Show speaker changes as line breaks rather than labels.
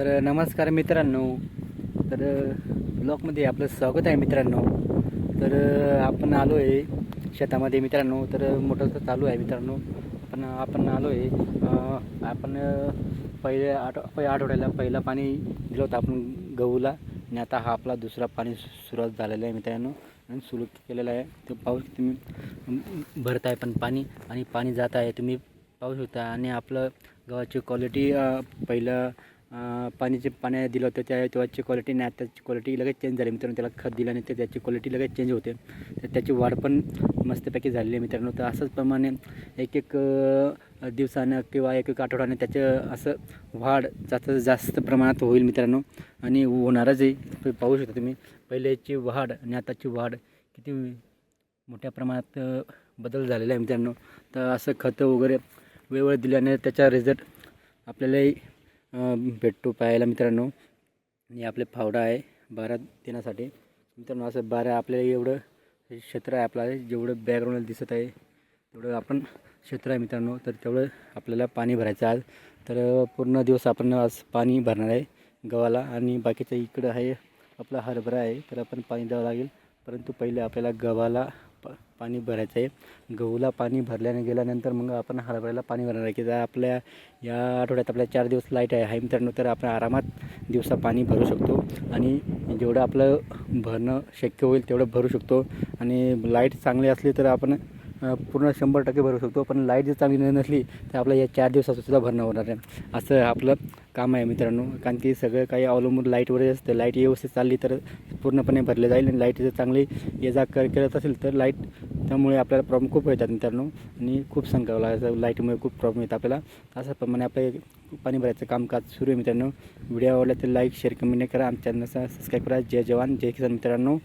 तर नमस्कार मित्रांनो. तर ब्लॉकमध्ये आपलं स्वागत आहे मित्रांनो. तर आपण आलो आहे शेतामध्ये मित्रांनो. तर मोठं चालू आहे मित्रांनो. पण आपण आलो आहे आपण पहिल्या आठ पहिल्या आठवड्याला पहिला पाणी दिलं होतं आपण गहूला. आणि आता हा आपला दुसरा पाणी सुरुवात झालेला आहे मित्रांनो. आणि सुरू केलेला आहे. ते पाऊस तुम्ही भरत आहे पण पाणी आणि पाणी जात आहे. तुम्ही पाहू शकता आणि आपलं गव्हाची क्वालिटी पहिलं पाणी जे पाण्या दिलं होतं त्या तेव्हाची क्वालिटी नाही आताची क्वालिटी लगेच चेंज झाली. मित्रांनो त्याला खत दिल्याने ते त्याची क्वालिटी लगेच चेंज होते. तर त्याची वाढ पण मस्तपैकी झालेली आहे मित्रांनो. तर असंच प्रमाणे एक एक दिवसानं किंवा एक एक आठवड्याने त्याचं असं वाढ जास्त जास्त प्रमाणात होईल मित्रांनो. आणि होणारच आहे. पाहू शकता तुम्ही. पहिल्याची वाढ आणि आताची वाढ किती मोठ्या प्रमाणात बदल झालेला आहे मित्रांनो. तर असं खतं वगैरे वेळोवेळी दिल्याने त्याचा रिझल्ट आपल्यालाही भेटतो पाहायला मित्रांनो. आणि आपले फावडा आहे बारा देण्यासाठी मित्रांनो असं बारा आपल्याला एवढं हे क्षेत्र आहे आपलं जेवढं बॅकग्राऊंडला दिसत आहे तेवढं आपण क्षेत्र आहे मित्रांनो. तर तेवढं आपल्याला पाणी भरायचं आज. तर पूर्ण दिवस आपण आज पाणी भरणार आहे गव्हाला. आणि बाकीचं इकडं आहे आपला हरभरा आहे तर आपण पाणी द्यावं लागेल. परंतु पहिले आपल्याला गव्हाला प पाणी भरायचं आहे. गहूला पाणी भरल्याने गेल्यानंतर मग आपण हरभऱ्याला पाणी भरणार आहे की जर आपल्या या आठवड्यात आपल्या चार दिवस लाइट आहे. आहे मित्रांनो तर आपण आरामात दिवसा पाणी भरू शकतो आणि जेवढं आपलं भरणं शक्य होईल तेवढं भरू शकतो. आणि लाइट चांगली असली तर आपण पूर्ण शंभर टक्के भरू शकतो. पण लाइट जर चांगली नसली तर आपलं या चार दिवसाचं सुद्धा भरणं होणार आहे. असं आपलं काम आहे मित्रांनो. कारण की सगळं काही अवलंबून लाईटवरच असतं. लाइट व्यवस्थित चालली तर पूर्णपणे भरले जाईल आणि लाइट जर चांगली ये जा कर करत असेल तर लाइट त्यामुळे आपल्याला प्रॉब्लेम खूप येतात मित्रांनो. आणि खूप संकावं लागतं लाईटमुळे खूप प्रॉब्लेम येतात आपल्याला. असं प्रमाणे आपलं पाणी भरायचं कामकाज सुरू आहे मित्रांनो. व्हिडिओ आवडला तर लाईक शेअर कमेंट करा. आमच्या चॅनलचा सबस्क्राईब करा. जय जवान जय किसान मित्रांनो.